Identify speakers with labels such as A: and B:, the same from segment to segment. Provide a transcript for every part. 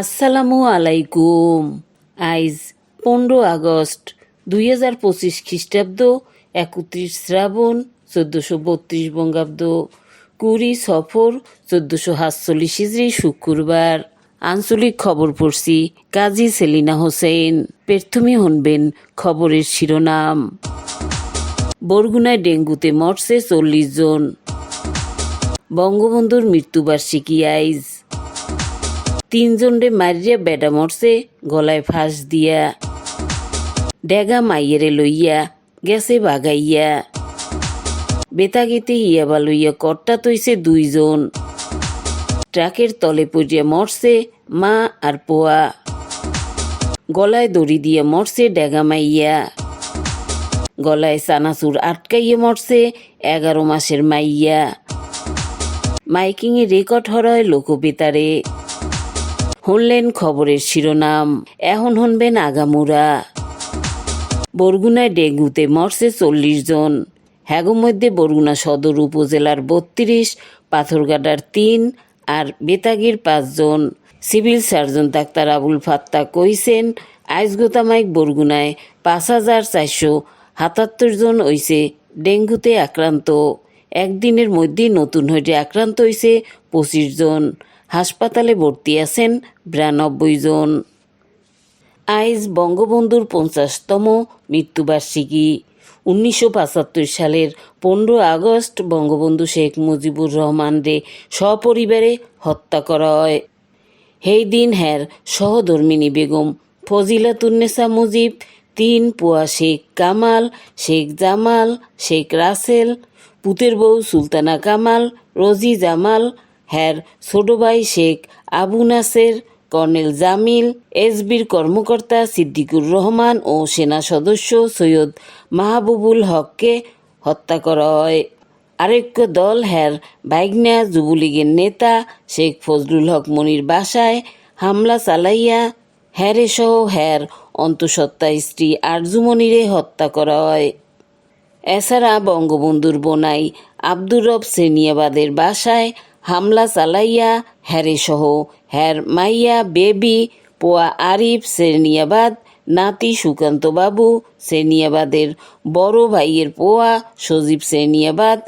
A: আসসালামু আলাইকুম। আইজ পনেরো আগস্ট দুই হাজার পঁচিশ খ্রিস্টাব্দ, একত্রিশ শ্রাবণ, চোদ্দশো বত্রিশ বঙ্গাব্দ, কুড়ি সফর, চোদ্দশো সাতচল্লিশ হিজড়ি শুক্রবার। আঞ্চলিক খবর পড়ছি কাজী সেলিনা হোসেন। প্রথমে হনবেন খবরের শিরোনাম। বরগুনায় ডেঙ্গুতে মরছে চল্লিশ জন। বঙ্গবন্ধুর মৃত্যুবার্ষিকী আইজ। তিনজনরে মারিয়া বেডা মরছে, গলায় ফাঁস দিয়া। ডেগা মাইয়েরে লইয়া গেছে বাগাইয়া। বেতাগিতে ইয়াবা লইয়া কর্তা তৈছে দুইজন। ট্রাকের তলে পড়িয়া মরছে মা আর পোয়া। গলায় দড়ি দিয়ে মরছে ডেগা মাইয়া। গলায় চানাচুর আটকাইয়ে মরছে এগারো মাসের মাইয়া। মাইকিংয়ে রেকর্ড হরয় লোকবেতারে। শুনলেন খবরের শিরোনাম। এখন হনবেন আগামুরা। বরগুনায় ডেঙ্গুতে মরছে চল্লিশ জন। হ্যাগো মধ্যে বরগুনা সদর উপজেলার বত্রিশ পাথরগাডার তিন আর বেতাগির পাঁচজন civil surgeon doctor Abul Fatta কইছেন আইসগোতামাইক বরগুনায় পাঁচ হাজার চারশো সাতাত্তর জন হইছে ডেঙ্গুতে আক্রান্ত। একদিনের মধ্যেই নতুন হয়ে আক্রান্ত হয়েছে পঁচিশ জন। হাসপাতালে ভর্তি আছেন বিরানব্বই জন। আইজ বঙ্গবন্ধুর পঞ্চাশতম মৃত্যুবার্ষিকী। উনিশশো পঁচাত্তর সালের পনেরো আগস্ট বঙ্গবন্ধু শেখ মুজিবুর রহমান রে সপরিবারে হত্যা করা হয়। সেই দিন হ্যার সহধর্মিনী বেগম ফজিলাতুন্নেসা মুজিব, তিন পোয়া শেখ কামাল, শেখ জামাল, শেখ রাসেল, পুতের বউ সুলতানা কামাল, রোজি জামাল হ্যার ছোট ভাই শেখ আবু নাসের, কর্নেল জামিল, এসবির কর্মকর্তা সিদ্দিকুর রহমান ও সেনা সদস্য সৈয়দ মাহবুবুল হককে হত্যা করা হয়। আরেক দল হ্যার বাইগনা যুবলীগের নেতা শেখ ফজলুল হক মনির বাসায় হামলা চালাইয়া হ্যারে সহ হ্যার অন্তঃসত্ত্বা স্ত্রী আরজুমনিরে হত্যা করা হয়। এছাড়া বঙ্গবন্ধুর বোনাই আব্দুর রব সেনিয়াবাদের বাসায় হামলা চালাইয়া হ্যারে সহ হ্যার মাইয়া, বেবি, পোয়া আরিফ সেনিয়াবাদ নাতি সুকান্ত বাবু সেনিয়াবাদের বড় ভাইয়ের পোয়া সজীব সেনিয়াবাদ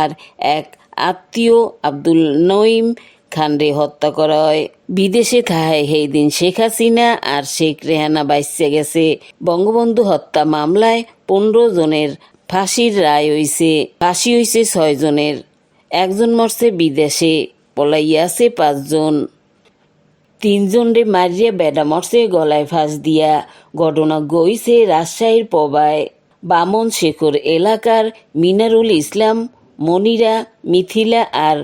A: আর এক আত্মীয় আব্দুল নঈম খানরে হত্যা করা হয়। বিদেশে থাহায় সেই দিন শেখ হাসিনা আর শেখ রেহানা বাইসে গেছে। বঙ্গবন্ধু হত্যা মামলায় পনেরো জনের ফাঁসির রায় হইছে। ফাঁসি হইছে ছয় জনের। একজন মরছে, বিদেশে পলাইয়াছে পাঁচজন। তিনজন রে মারিয়া বেডা মরছে, গলায় ফাঁস দিয়া ঘটনা গইছে রাজশাহীর পবায়। বামন শেখর এলাকার মিনারুল ইসলাম, মনিরা, মিথিলা আর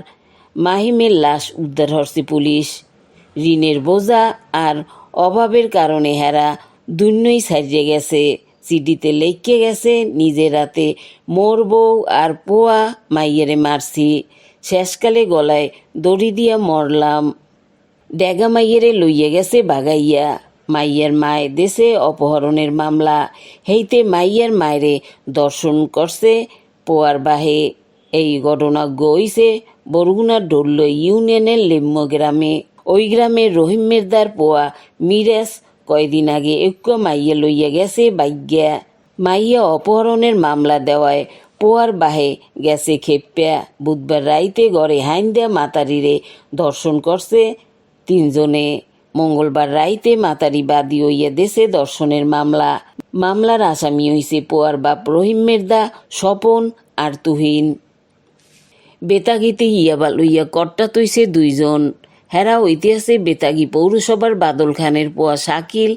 A: মাহিমের লাশ উদ্ধার হরছে পুলিশ। ঋণের বোঝা আর অভাবের কারণে হেরা দুন্নই সারিয়ে গেছে। সিডিতে লেখকে গেছে নিজের রাতে মোর বউ আর পোয়া মাইয়েরে মারছি। শেষকালে গলায় দড়ি দিয়া মরলাম। ড্যাগা মাইয়েরে লইয়া গেছে বাগাইয়া। মাইয়ের মায় দেশে অপহরণের মামলা। হেইতে মাইয়ের মায়েরে দর্শন করছে পোয়ার বাহে। এই ঘটনা গইছে বরগুনা ডোল্ল ইউনিয়নের লিম্ম গ্রামে। ওই গ্রামে রহিম মির্দার পোয়া মিরাজ কয়দিন আগে ঐক্য মাইয়া লইয়া গেছে বাইজ্ঞা মাইয়া অপহরণের মামলা দেওয়ায় পোয়ার বাহে গেছে খেপ্যা বুধবার রাইতে গড়ে হাইন্দা মাতারিরে দর্শন করছে তিনজনে। মঙ্গলবার রাইতে মাতারি বাদী হইয়া দেশে দর্শনের মামলা। মামলার আসামি হইছে পোয়ার বাপ রহিম মির্দা, স্বপন আর তুহিন। বেতাগিতে ইয়াবা লইয়া কর্তা তৈছে দুইজন। হেরা ঐতিহাসিক বেতাগি পৌরসভার বাদল খানের পোয়া শাকিল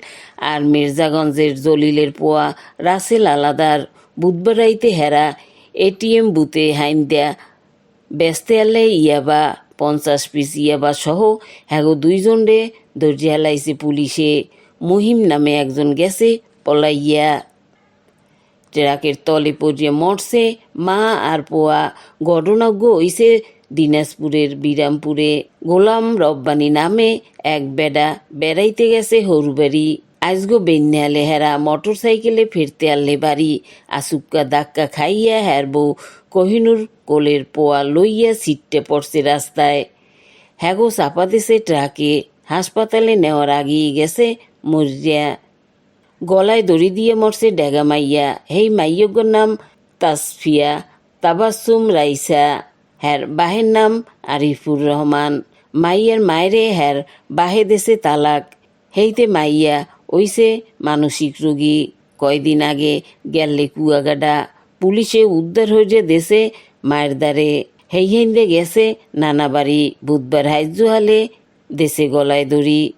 A: আর মির্জাগঞ্জের জলিলের পোয়া রাসেল আলাদার। বুধবার রাইতে হেরা এটিএম বুথে হাইন দেয়া ব্যস্তে আলে ইয়াবা, পঞ্চাশ পিস ইয়াবা সহ হ্যাগো দুইজন রে ধৈর্য হালাইছে পুলিশে। মহিম নামে একজন গেছে পলাইয়া। ট্রাকের তলে পড়িয়ে মরছে মা আর পোয়া। ঘটনাজ্ঞ হইছে দিনাজপুরের বিরামপুরে গোলাম রব্বানি নামে এক বেডা বেড়াইতে গেছে হরুবাড়ি। আজগো বেন্যালে হেরা মোটর সাইকেলে ফিরতে আনলে বাড়ি। আসুক্কা ধাক্কা খাইয়া হের বউ কহিনুর কোলের পোয়া লইয়া সিটটে পড়ছে রাস্তায়। হ্যাগো চাপা দিছে ট্রাকে। হাসপাতালে নেওয়ার আগেই গেছে মরিয়া। গলায় দড়ি দিয়ে মরছে ডেগা মাইয়া। হেই মাইয়গর নাম তাসফিয়া। তাবাসুম রাইসা। হ্যার বাহের নাম আরিফুর রহমান। মাইয়ার মায়েরে হ্যার বাহে দেশে তালাক। হেইতে মাইয়া ওইসে মানসিক রোগী। কয়দিন আগে গেললে কুয়াগাডা। পুলিশে উদ্ধার হয়ে দেশে মায়ের দ্বারে। হেই হেন্দে গেছে নানা বাড়ি। বুধবার হাইজুহালে দেশে গলায় দড়ি।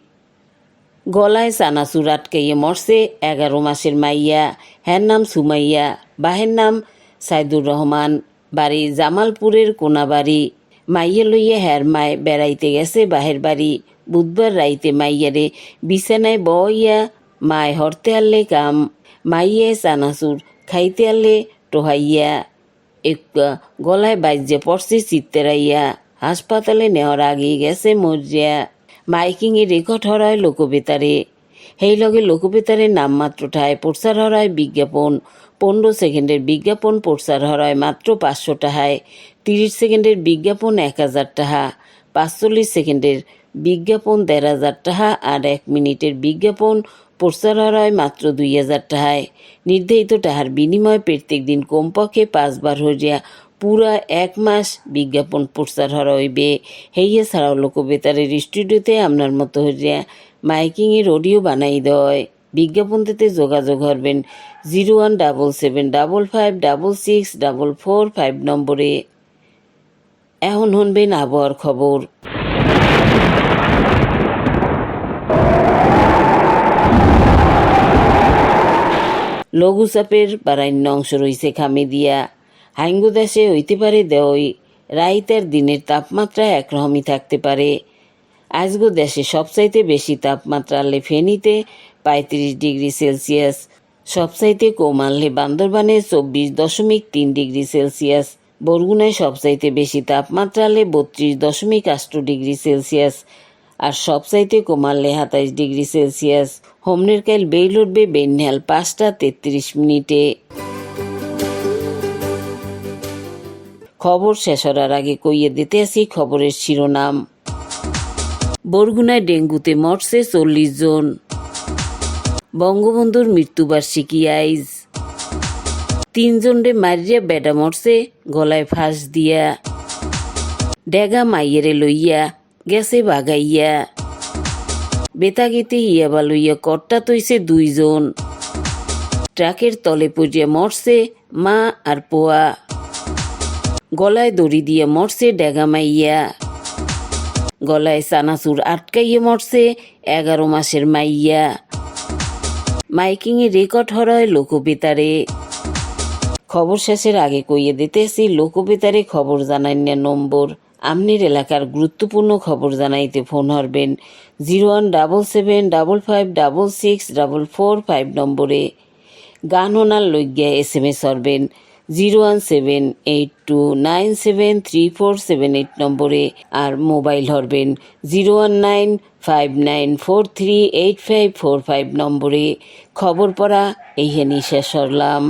A: গলায় চানাচুর আটকাইয়ে মরছে এগারো মাসের মাইয়া। হ্যার নাম সুমাইয়া। বাহের নাম সাইদুর রহমান। বাড়ি জামালপুরের কোনাবাড়ি। মাইয়া লইয়া হ্যার মায় বেড়াইতে গেছে বাহের বাড়ি। বুধবার রাইতে মাইয়ারে বিছানায় বইয়া মায় হরতে আনলে কাম মাইয়ে চানাচুর খাইতে আনলে টোহাইয়া এক গলায় বাজ্যে পড়ছে চিত্তেরাইয়া, হাসপাতালে নেওয়ার আগে গেছে মরিয়া মাইকিংয়ে রেকর্ড হরায় লোকবেতারে। সেই লগে লোকবেতারের নামমাত্র ঠায় প্রচার হরায় বিজ্ঞাপন। পনেরো সেকেন্ডের বিজ্ঞাপন প্রচার হরায় মাত্র পাঁচশো টাহায়। তিরিশ সেকেন্ডের বিজ্ঞাপন এক হাজার টাহা। পাঁচচল্লিশ সেকেন্ডের বিজ্ঞাপন দেড় হাজার টাহা আর এক মিনিটের বিজ্ঞাপন প্রচার হরায় মাত্র দুই হাজার টাহায়। নির্ধারিত টাহার বিনিময়ে প্রত্যেক দিন কমপক্ষে পাঁচবার হইয়া পুরা এক মাস বিজ্ঞাপন প্রচার হরা হইবে। হেইয়া ছাড়াও লোকবেতারের স্টুডিওতে আপনার মতো হইয়া মাইকিংয়ের অডিও বানাই দেয়। বিজ্ঞাপন দিতে যোগাযোগ করবেন zero one double seven double five double six double four five নম্বরে। এখন শুনবেন আবহাওয়ার খবর। লঘুচাপের বারান্য অংশ রয়েছে খামে দিয়া হাইঙ্গু দেশে হইতে পারে দেওই রাইতের দিনের তাপমাত্রা একরকমই থাকতে পারে। আজগো দেশে সবচাইতে বেশি তাপমাত্রা আনলে ফেনীতে পঁয়ত্রিশ ডিগ্রি সেলসিয়াস, সবচাইতে কম আনলে বান্দরবানে চব্বিশ দশমিক তিন ডিগ্রি সেলসিয়াস, বরগুনায় সবচাইতে বেশি তাপমাত্রা আনলে বত্রিশ দশমিক আষ্ট ডিগ্রি সেলসিয়াস, আর সবচাইতে কমালে সাতাইশ ডিগ্রি সেলসিয়াস। হোমনের কাইল বেইল উঠবে বেনহাল পাঁচটা তেত্রিশ মিনিটে। খবর শেষ হওয়ার আগে কইয়ে দিতে আসি খবরের শিরোনাম। বরগুনায় ডেঙ্গুতে মরছে চল্লিশ জন। বঙ্গবন্ধুর মৃত্যুবার্ষিকী আইজ। তিনজনরে মারিয়া বেডা মরছে, গলায় ফাঁস দিয়া। ডেগা মাইয়েরে লইয়া, গেছে বাগাইয়া। বেতাগিতে ইয়াবা লইয়া কর্তা তৈছে দুইজন। ট্রাকের তলে পড়িয়া মরছে মা আর পোয়া। গলায় দড়ি দিয়ে মরছে, ডেগা মাইয়া। গলায় চানাচুর আটকাইয়ে মরছে, এগারো মাসের মাইয়া। মাইকিংয়ে রেকর্ড হরয় লোকবেতারে। খবর শেষের আগে কইয়ে দিতেছি, লোকবেতারে খবর জানান্য নম্বর। আমনের এলাকার গুরুত্বপূর্ণ খবর জানাইতে phone হরবেন zero one double seven double five double six double four five নম্বরে। গান ওনার লইগিয়া S M S হরবেন। Zero one seven eight two nine seven three four seven eight নম্বরে আর mobile হরবেন zero one nine five nine four three eight five four five নম্বরে। খবর পড়া এইখানেই শেষ হরলাম